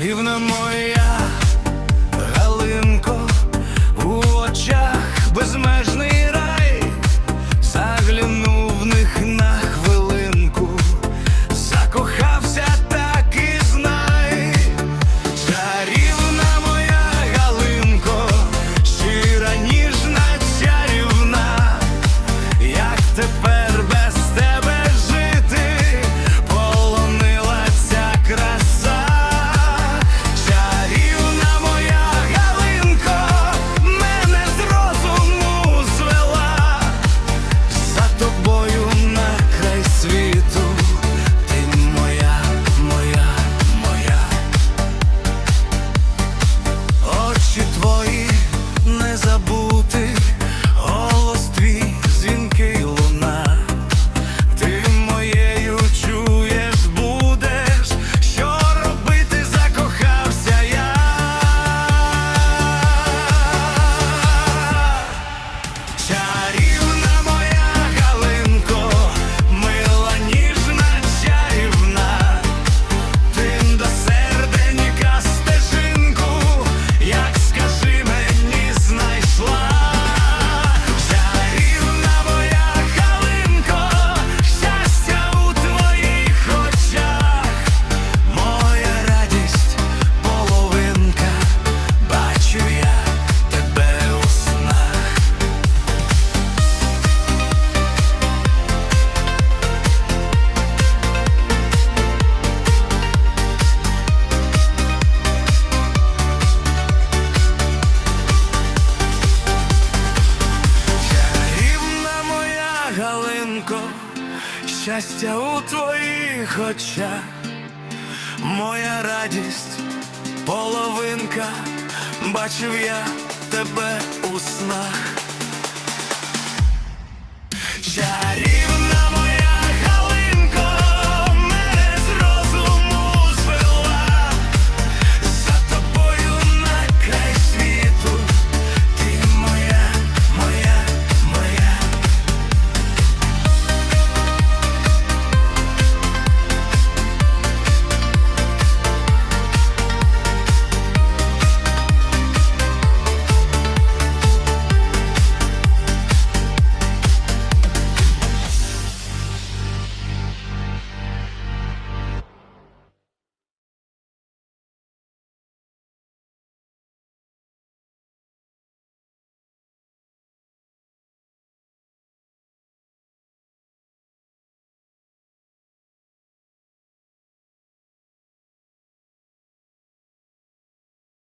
Рівна моя. вічно щастя у твоїх очах, моя радість, половинка, бачив я тебе у снах.